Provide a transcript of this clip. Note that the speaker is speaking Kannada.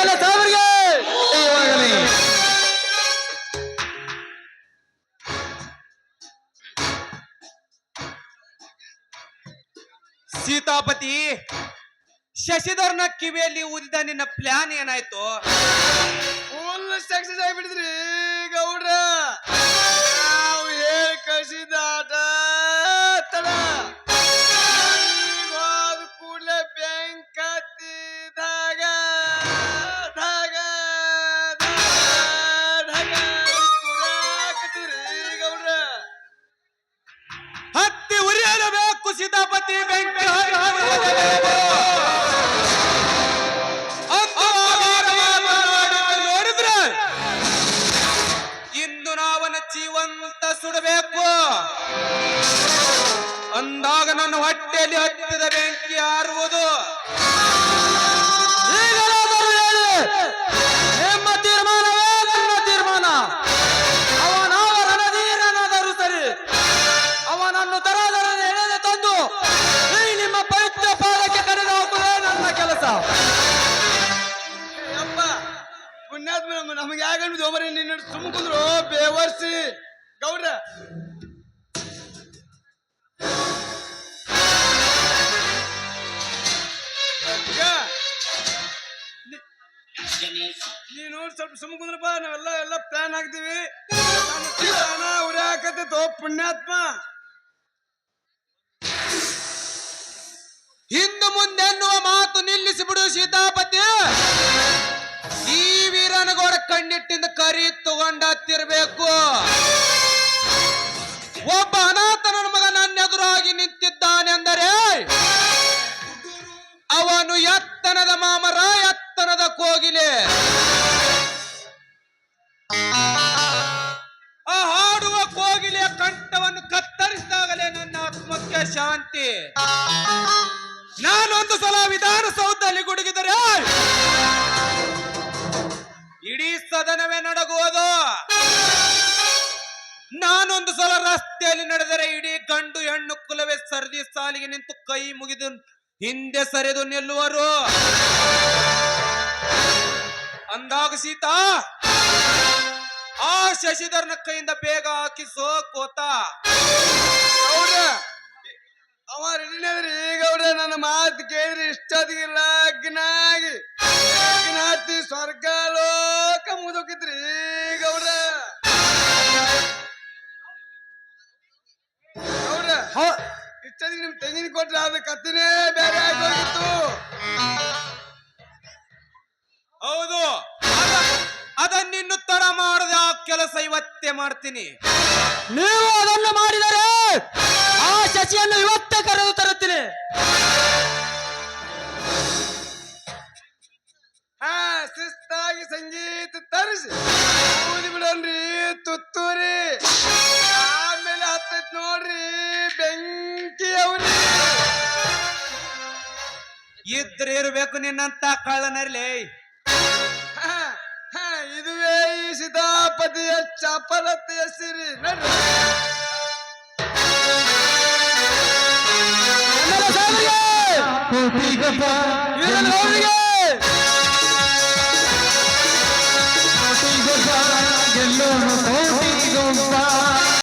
ಎಮ್ಮೆಲ್ಯೆ ಸಾಹೇಬರಿಗೆ ಸೀತಾಪತಿ ಶಶಿಧರ್ನ ಕಿವಿಯಲ್ಲಿ ಊದಿದ ನಿನ್ನ ಪ್ಲಾನ್ ಏನಾಯ್ತು? ಫುಲ್ ಸಕ್ಸಸ್ ಆಗಿಬಿಡಿದ್ರಿ ಗೌಡ್ರ. ಜೀವಂತ ಸುಡಬೇಕು. ಅಂದಾಗ ನನ್ನ ಹೊಟ್ಟೆಯಲ್ಲಿ ಹತ್ತಿದ ಬೆಂಕಿ ಹೇಳಿ. ನಿಮ್ಮ ತೀರ್ಮಾನವೇ ನನ್ನ ತೀರ್ಮಾನ. ಅವನಾವ ರಣಧೀರನಾದರೂ ಸರಿ. ಅವನನ್ನು ತರಾದರನ್ನು ಎಳೆದು ತಂದು ಈ ನಿಮ್ಮ ಪವಿತ್ರ ಪಾದಕ್ಕೆ ಕರೆದು ಹಾಕುವುದೇ ನನ್ನ ಕೆಲಸ. ಅಪ್ಪ ಪುಣ್ಯಾತ್ಮ ನಮಗೆ ಯಾಕಂದ್ರೆ ಒಬ್ಬರೇ ನಿನ್ನ ಸುಮ್ಮ ಈಗ ನಿ- ನೀನು ಸ್ವಲ್ಪ ಸುಮ್ಮ ಕುಂದ್ರಪ್ಪ ನಾವೆಲ್ಲ ಎಲ್ಲ ಪ್ಲಾನ್ ಹಾಕ್ತೀವಿ. ಉರಿಯಾಕತ್ತೈತೋ ಪುಣ್ಯಾತ್ಮ. ಕಣ್ಣಿಟ್ಟಿಂದ ತಗೊಂಡತ್ತಿರ್ಬೇಕು ಒಬ್ಬ ಅನಾಥನ ಮಗ ನನ್ನ ಎದುರಾಗಿ ನಿಂತಿದ್ದಾನೆಂದರೆ ಅವನು ಎತ್ತನದ ಮಾಮರ, ಎತ್ತನದ ಕೋಗಿಲೆ. ಆ ಹಾಡುವ ಕೋಗಿಲೆಯ ಕಂಠವನ್ನು ಕತ್ತರಿಸಿದಾಗಲೇ ನನ್ನ ಆತ್ಮಕ್ಕೆ ಶಾಂತಿ. ನಾನೊಂದು ಸಲ ವಿಧಾನಸೌಧದಲ್ಲಿ ಗುಡುಗಿದರೆ ಸದನವೇ ನಡಗುವುದು? ನಾನೊಂದು ಸಲ ರಸ್ತೆಯಲ್ಲಿ ನಡೆದರೆ ಇಡೀ ಗಂಡು ಹೆಣ್ಣು ಕುಲವೇ ಸರದಿ ಸಾಲಿಗೆ ನಿಂತು ಕೈ ಮುಗಿದು ಹಿಂದೆ ಸರಿದು ನಿಲ್ಲುವರು. ಅಂದಾಗ ಸೀತಾ, ಆ ಶಶಿಧರ್ನ ಕೈಯಿಂದ ಬೇಗ ಹಾಕಿ ಕೋತ ಗೌಡ್ರ, ಅವ ಗೌಡ್ರ ನನ್ನ ಮಾತು ಕೇಳಿದ್ರೆ ಇಷ್ಟದಿಲ್ಲ ಅಗ್ನಾಗಿ ಸ್ವರ್ಗ ಇಷ್ಟೊತ್ತಿಗೆ ನಿಮ್ ತೆಂಗಿನ ಕೊಟ್ರೆ ಅದು ಕತ್ತಿನೇ ಬೇರೆ ಆಗೋಗಿತ್ತು. ಹೌದು. ಅದ- ಅದನ್ನಿನ್ನು ತರ ಮಾಡದ ಆ ಕೆಲಸ ಇವತ್ತೇ ಮಾಡ್ತೀನಿ. ನೀವು ಅದನ್ನು ಮಾಡಿದರೆ ಆ ಶಶಿಯನ್ನು ಇವತ್ತೇ ಕರೆದು ತರುತ್ತೀನಿ. ಹಾ ಶಿಸ್ತಾಗಿ ಸಂಗೀತ ತರಿಸಿ. ಊದಿ ಬಿಡನ್ರಿ ತುತ್ತೂರಿ. ಇದ್ರೆ ಇರ್ಬೇಕು ನಿನ್ನಂತ ಕಳ್ಳನರ್ಲಿ. ಇದುವೇ ಈ ಸೀತಾಪತಿಯ ಚಪಲತೆಯ ಸಿರಿ. ನಡ್ರಿ. ಎಮ್ಮೆಲ್ಯೆ